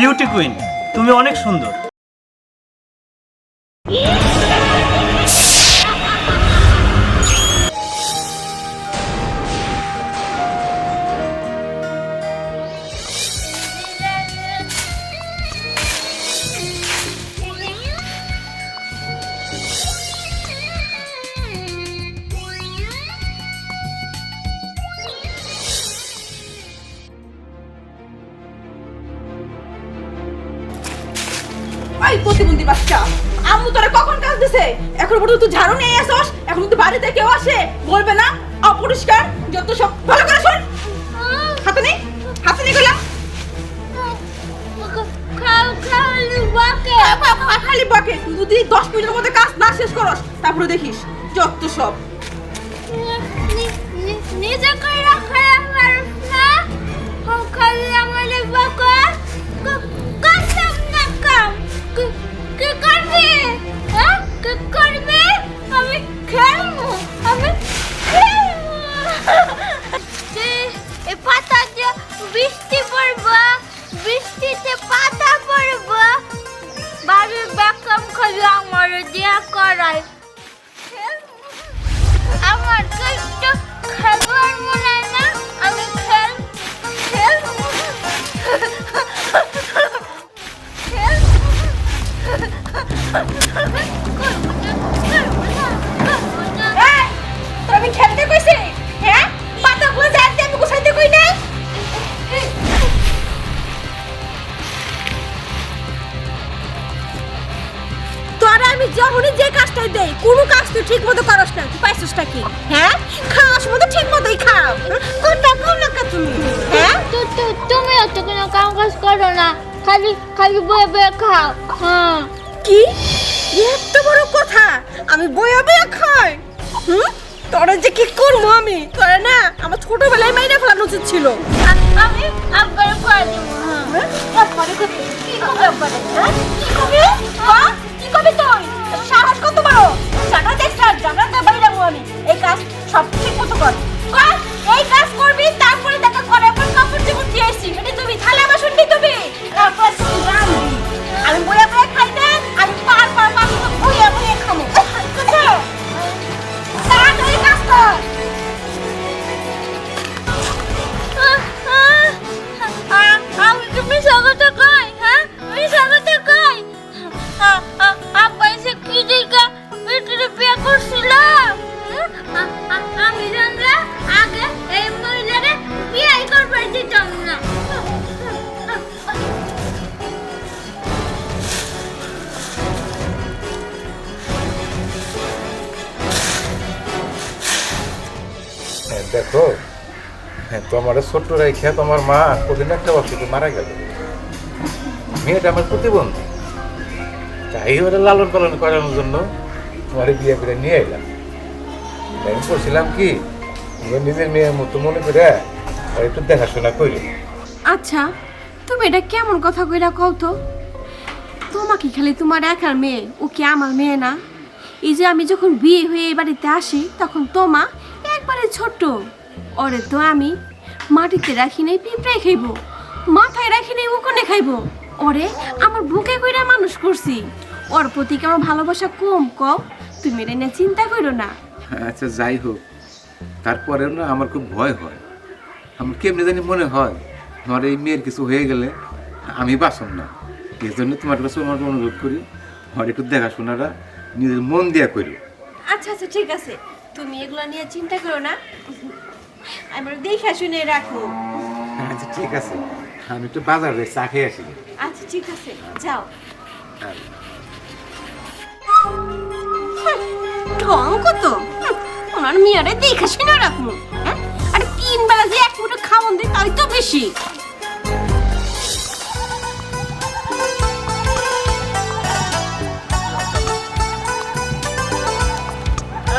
Beauty queen তুমি অনেক সুন্দর। তুই ঝাড়ু নিয়ে আসস? এখন তো বাড়িতে কেউ আসে। বলবে না, অপরিষ্কার, যত সব ভালো করে শোন। হাতে নেই হাতে নেই গেলাম খালি বাকে। তুই যদি দশ মিনিটের মধ্যে কাজ না শেষ করস, তারপরে দেখিস যত সব। কি করবি? হ্যাঁ? কি করবি আমি খেলব আমি আমি যখনই যে কাজটাই দেই কোনো কাজ তুই ঠিক মতো করস না তুই পাইছিসটা কি? হ্যাঁ? খাওয়ার মতো ঠিক মতোই খাও। কোনটা কোন না তুমি? হ্যাঁ? তু- তু- কোনো কাম কাজ করো না খালি খালি বয়ে বয়ে খাও হ্যাঁ। কি? এত বড় কথা? আমি বয়ে বয়ে খাই? হুম? তোরা যে কি করব আমি? তোরা না আমার ছোটবেলায় মাইরে ফেলানো উচিত ছিল। আমি আব্বার করে দেবো হ্যাঁ। তারপরে কি কি করবে একবারে, হ্যাঁ? কি করবে? হ্যাঁ? কি করবি? তোর? তোমার ছোট্ট রেখে তোমার মা কদিন একটা অসুখে মারা গেল। মেয়েটা আমার প্রতিবন্ধী। তাই ওরা লালন পালন করানোর জন্য তোমার বিয়ে করে নিয়ে এলাম। আমি বলছিলাম কি নিজের মেয়ের মতো মনে করে আর একটু দেখাশোনা করি। আচ্ছা তুমি এটা কেমন কথা কইরা কও তো? তোমাকে খালি তোমার একার মেয়ে, ও কি আমার মেয়ে না? এই যে আমি যখন বিয়ে হয়ে এই বাড়িতে আসি, তখন তোমা একবারে ছোট্ট। ওরে তো আমি মাটিতে রাখি নেই পিঁপড়ে খাইব। মাথায় রাখি নেই উকনে খাইব। ওরে আমার বুকে কইরা মানুষ করছি। ওর প্রতি আমার ভালোবাসা কম কম তুমি এটা নিয়ে চিন্তা করো না। আচ্ছা যাই হোক। তারপরেও না আমার খুব ভয় হয়। আমার কেমনি জানি মনে হয় আমার এই মেয়ের কিছু হয়ে গেলে আমি বাসন না। এই জন্য তোমার কাছে আমার অনুরোধ করি আমার একটু দেখাশোনাটা নিজের মন দিয়া করি আচ্ছা আচ্ছা ঠিক আছে। তুমি এগুলো নিয়ে চিন্তা করো না। আমার দেখে শুনে রাখো। আচ্ছা ঠিক আছে। আমি একটু বাজারে চা খেয়ে আসি। আচ্ছা ঠিক আছে। যাও। ঢং কত? হুম, ওনার মেয়ারে দেখে শুনে রাখব হ্যাঁ? আর তিন বেলা যে এক মুঠো খাওয়ান দিই তাই তো বেশি।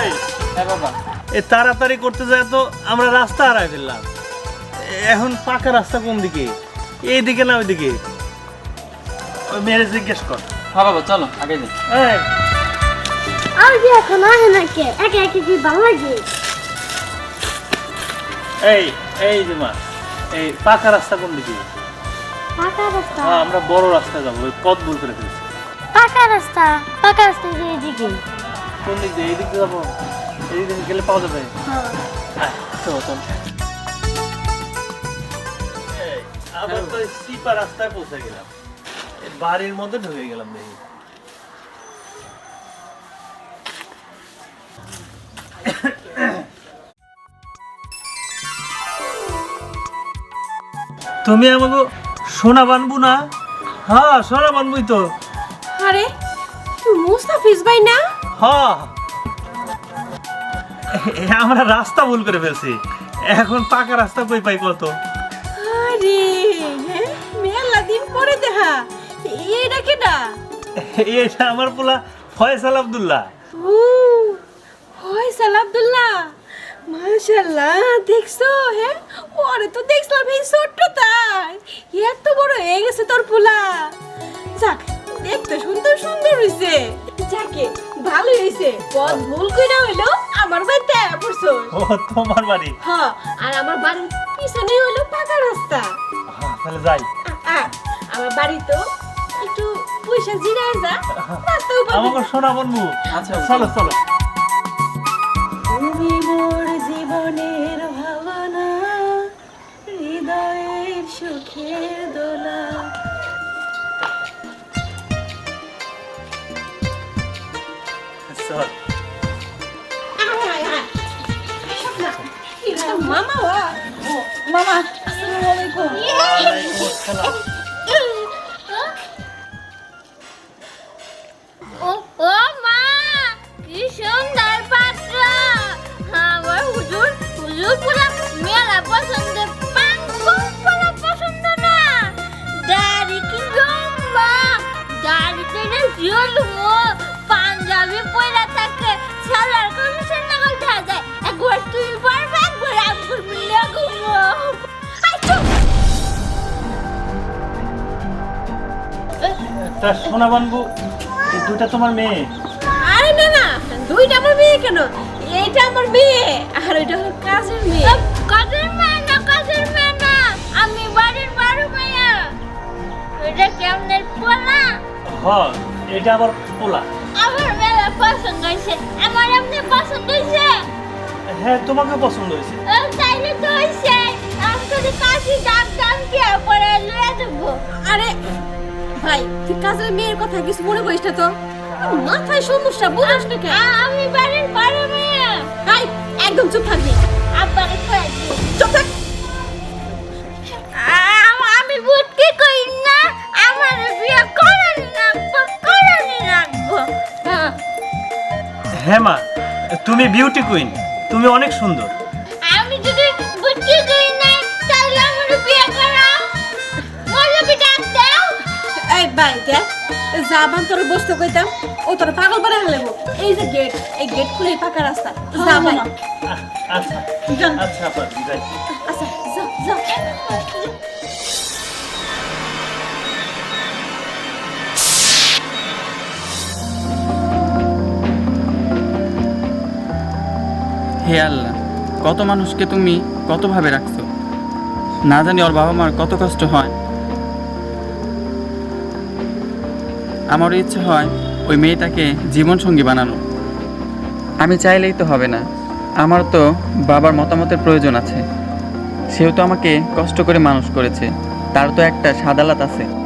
এই হ্যাঁ বাবা। এ তাড়াতাড়ি করতে যায় তো আমরা রাস্তা হারাই ফেললাম। এখন পাকা রাস্তা কোন দিকে? এই দিকে না ওই দিকে ওই মেরে জিজ্ঞেস কর। হ্যাঁ বাবা চলো আগে যাই। এই। আর কি এখন আহে নাকি একে একে কি ভালো লাগে এই এই যে মা এই পাকা রাস্তা কোন দিকে? পাকা রাস্তা? হ্যাঁ আমরা বড় রাস্তায় যাব ওই পথ ভুল করে ফেলছি। পাকা রাস্তা পাকা রাস্তা দিয়ে এদিকে কোন দিক দিয়ে এই দিক দিয়ে যাব? এই গেলে পাওয়া যাবে? চলো চলো আবার তো সিপা রাস্তায় পৌঁছে গেলাম। বাড়ির মধ্যে ঢুকে গেলাম দেখি। তুমি আমাকে সোনা বানবো না? হ্যাঁ সোনা বানবই তো। আরে মুস্তাফিজ ভাই না? হ্যাঁ এ, আমরা রাস্তা ভুল করে ফেলছি। এখন পাকা রাস্তা কই পাই কত আরে হ্যাঁ মেলা দিন পরে দেখা। এটা কেডা? এটা আমার পোলা ফয়সাল আব্দুল্লাহ। ও ফয়সাল আব্দুল্লাহ। মাশাআল্লাহ দেখছ হ্যাঁ? ওরে তো দেখছিলাম এই ছোট্ট তাই। এত বড় হয়ে গেছে তোর পোলা। যাক দেখতে সুন্দর সুন্দর হইছে। যাকে ভালো হইছে। পথ ভুল কইরা হইল আমার বাড়িতে আয়া পড়ছো? ও তোমার বাড়ি? হ্যাঁ আর আমার বাড়ির পিছনে হইল পাকা রাস্তা। হ্যাঁ, তাহলে যাই। আমার বাড়ি তো একটু পয়সা জিরায় যা আমাকে সোনা বানবো। আচ্ছা চলো চলো। তুমি মোর জীবনের ভাবনা হৃদয়ের সুখের দোলা। মামা ওয়া মামা আসসালামু আলাইকুম। একটা সোনা বানবো দুটা তোমার মেয়ে? আরে না না দুইটা আমার মেয়ে কেন? এইটা আমার মেয়ে আর ওইটা হলো কাজের মেয়ে। কাজের মেয়ে না কাজের মেয়ে না আমি বাড়ির বড় মেয়ে এটা কেমনের পোলা? হ এটা আবার পোলা। আমার মেলা পছন্দ হয়েছে আমার এমনি পছন্দ হয়েছে? হ্যাঁ তোমাকে পছন্দ হয়েছে। ও, তাইলে তো হয়েছে। আমি যদি কাশি ডাক দাম কে তুই কাজের মেয়ের কথা কিছু মনে করিস না তো। মাথায় সমস্যা বুঝিস না কেন? আমি বাড়ির বড় মেয়ে। একদম চুপ থাকবি। আব্বারে চুপ থাক। আমি বুঝতে কই না আমার বিয়ে করানি রাখব করানি রাখব। হ্যাঁ। হ্যাঁ মা তুমি বিউটি কুইন তুমি অনেক সুন্দর। এই ভাই দেখ যা বান তোর বসতে কইতাম ও তোর পাগল হলেবো এই যে গেট এই গেট খুলে পাকা রাস্তা আচ্ছা আচ্ছা আপা যাই। আচ্ছা যা হে আল্লাহ কত মানুষকে তুমি কতভাবে রাখছো? না জানি ওর বাবা মার কত কষ্ট হয়। আমারও ইচ্ছে হয় ওই মেয়েটাকে জীবনসঙ্গী বানানো। আমি চাইলেই তো হবে না। আমার তো বাবার মতামতের প্রয়োজন আছে। সেও তো আমাকে কষ্ট করে মানুষ করেছে। তার তো একটা সাদালাত আছে।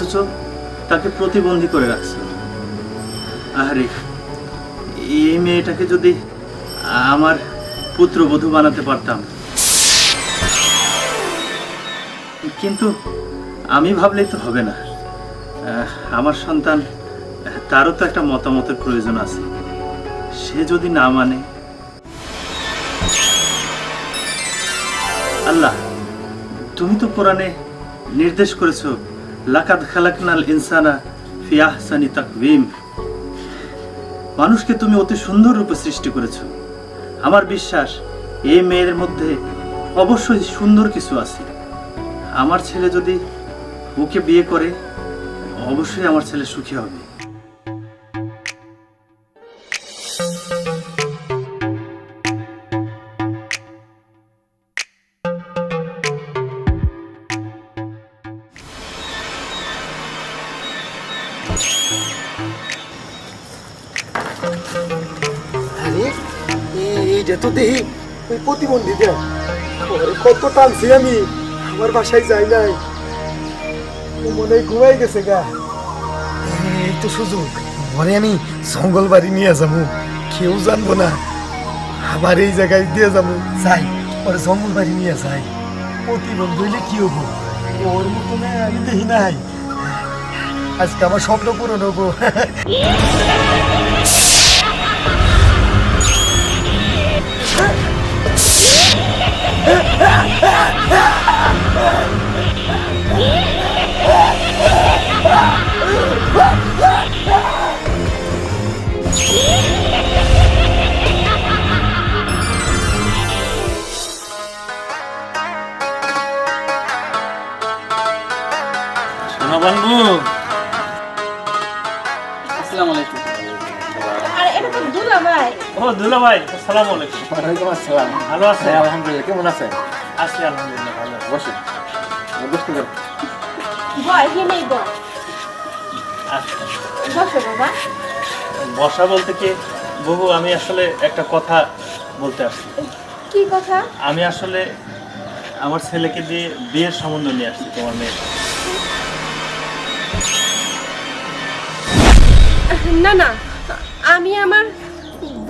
অথচ তাকে প্রতিবন্ধী করে রাখছো। আরে এই মেয়েটাকে যদি আমার পুত্রবধূ বানাতে পারতাম। কিন্তু আমি ভাবলেই তো হবে না। আমার সন্তান, তারও তো একটা মতামতের প্রয়োজন আছে। সে যদি না মানে আল্লাহ, তুমি তো কোরআনে নির্দেশ করেছ লাকাদ খালাকনাল ইনসানা তাকওয়িম। মানুষকে তুমি অতি সুন্দর রূপে সৃষ্টি করেছ। আমার বিশ্বাস, এই মেয়ের মধ্যে অবশ্যই সুন্দর কিছু আছে। আমার ছেলে যদি ওকে বিয়ে করে, অবশ্যই আমার ছেলে সুখী হবে। আমি, আমার এই তো সুযোগ আমি জঙ্গল বাড়ি নিয়ে যাব কেউ জানব না। আবার এই জায়গায় দিয়ে যাব যাই, ওর জঙ্গল বাড়ি নিয়ে যাই। প্রতিবন্ধী হইলে কি হব? ওর মতো আমি দেখি নাই। আজকে আমার স্বপ্ন পূরণ হব। ভাই আসসালামু আলাইকুম। ওয়ালাইকুম আসসালাম। ভালো আছে হ্যাঁ আলহামদুলিল্লাহ কেমন আছেন? আছি আলহামদুলিল্লাহ ভালো আছি। বসে বসতে দেন। ভয় কি নেই আচ্ছা। বসো বাবা। বসা বলতে কি বহু আমি আসলে একটা কথা বলতে আসছি। কি কথা? আমি আসলে আমার ছেলেকে দিয়ে বিয়ের সম্বন্ধ নিয়ে আসছি তোমার মেয়ে না না আমি আমার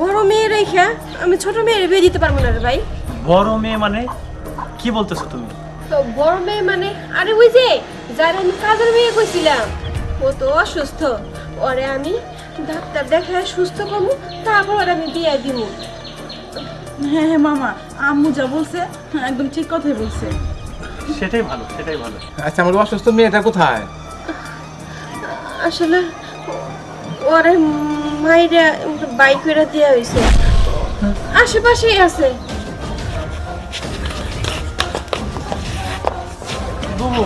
বড় মেয়ে রেখা আমি ছোট মেয়ের বিয়ে দিতে পারব না রে ভাই। বড় মেয়ে মানে? কি বলতেছো তুমি? তো বড় মেয়ে মানে আরে ওই যে যার আমি কাজের মেয়ে কইছিলাম ও তো অসুস্থ। ওরে আমি ডাক্তার দেখায় সুস্থ করব তারপর ওরে আমি বিয়ে দিব। হ্যাঁ হ্যাঁ মামা আম্মু যা বলছে একদম ঠিক কথাই বলছে। সেটাই ভালো সেটাই ভালো। আচ্ছা আমার অসুস্থ মেয়েটা কোথায়? আসলে ওরে মাইরা বাইক করে দেওয়া হয়েছে আশেপাশেই আছে। বুবু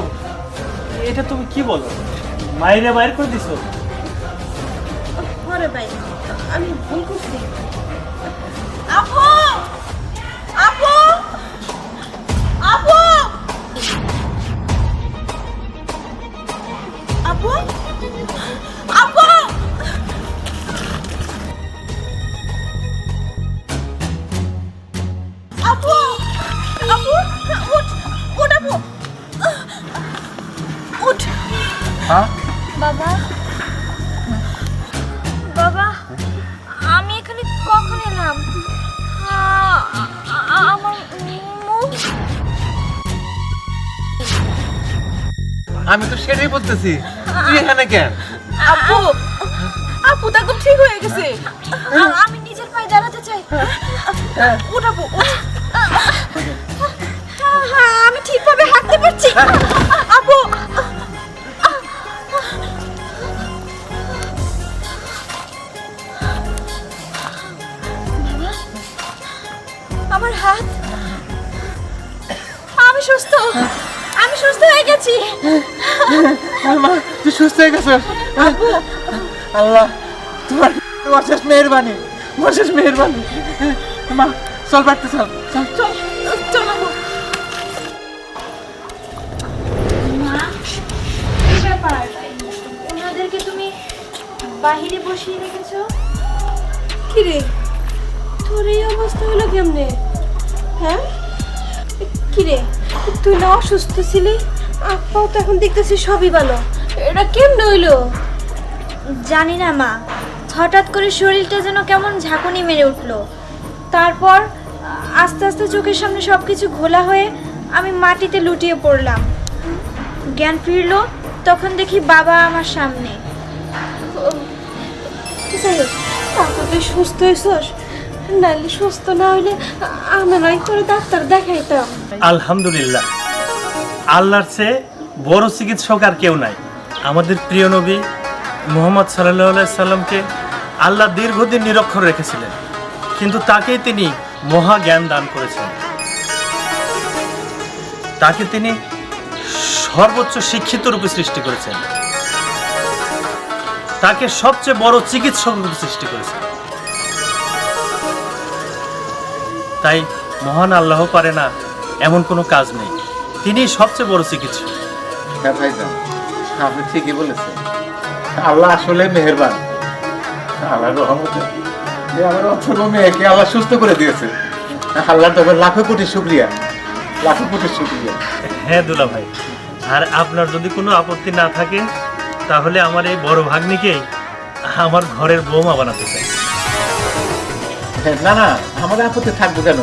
এটা তুমি কি বলো? মাইরে বাইর করে দিছো? ভাই আমি ভুল করছি। আপু আপু! আপু! আপু! আপু! আপু আপু উঠ উঠ আপু। উঠ। হ্যাঁ? বাবা। বাবা আমি এখানে কখন এলাম? আমার মুখ। আমি তো সেটাই বলতেছি। তুই এখানে কেন? আপু আপু তো ঠিক হয়ে গেছে। আমি নিজের পায়ে দাঁড়াতে চাই। উঠ আপু উঠ। হ্যাঁ, আমি ঠিকভাবে হাঁটতে পারছি আপু! আমার হাত। আমি সুস্থ। আমি সুস্থ হয়ে গেছি। মা তুই সুস্থ হয়ে গেছিস আল্লাহ তোমার অশেষ মেহরবানি অশেষ মেহরবানি। মা চল বাড়তে চল চল। চল। বাহিরে বসিয়ে রেখেছো? কিরে? তোর এই অবস্থা হলো কেমনে? হ্যাঁ? কিরে তুই না অসুস্থ ছিলি? আপাও তো এখন দেখতেছি সবই ভালো। এটা কেমনে হইল? জানি না মা। হঠাৎ করে শরীরটা যেন কেমন ঝাঁকুনি মেরে উঠল। তারপর আস্তে আস্তে চোখের সামনে সব কিছু ঘোলা হয়ে আমি মাটিতে লুটিয়ে পড়লাম। জ্ঞান ফিরলো তখন দেখি বাবা আমার সামনে। সুস্থ নাহলে সুস্থ না হইলে করে ডাক্তার দেখাইতাম। আলহামদুলিল্লাহ। আল্লাহর বড় চিকিৎসক আর কেউ নাই। আমাদের প্রিয় নবী মোহাম্মদ সাল্লাহ সাল্লামকে আল্লাহ দীর্ঘদিন নিরক্ষর রেখেছিলেন। কিন্তু তাকেই তিনি মহা জ্ঞান দান করেছেন। তাকে তিনি সর্বোচ্চ শিক্ষিত রূপে সৃষ্টি করেছেন। তাকে সবচেয়ে বড় চিকিৎসক সৃষ্টি করেছেন তাই মহান আল্লাহ পারে না এমন কোনো কাজ নেই। তিনি সবচেয়ে বড় চিকিৎসক। হ্যাঁ ভাইজান আপনি ঠিকই বলেছেন। আল্লাহ আসলে মেহেরবান। আল্লাহ রহমতে। যে আমার অথর্ব মেয়েকে আল্লাহ সুস্থ করে দিয়েছে। আল্লাহর তবে লাখো কোটি শুক্রিয়া। লাখো কোটি শুক্রিয়া। হ্যাঁ দুলা ভাই আর আপনার যদি কোনো আপত্তি না থাকে তাহলে আমার এই বড় ভাগ্নিকে আমার ঘরের বৌমা বানাতে চাই। না না আমার আপত্তি থাকব কেন?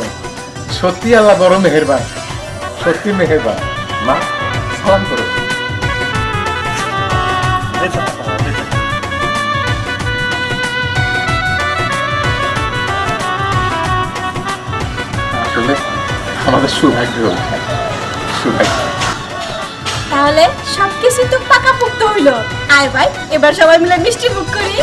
সত্যি আল্লাহ বড় মেহেরবান। সত্যি মেহেরবান। মা সালাম করো। আসলে আমাদের সৌভাগ্য সৌভাগ্য। তাহলে সব কিছু তো পাকা পুক্ত হইল। আয় ভাই, এবার সবাই মিলে মিষ্টি মুখ করি।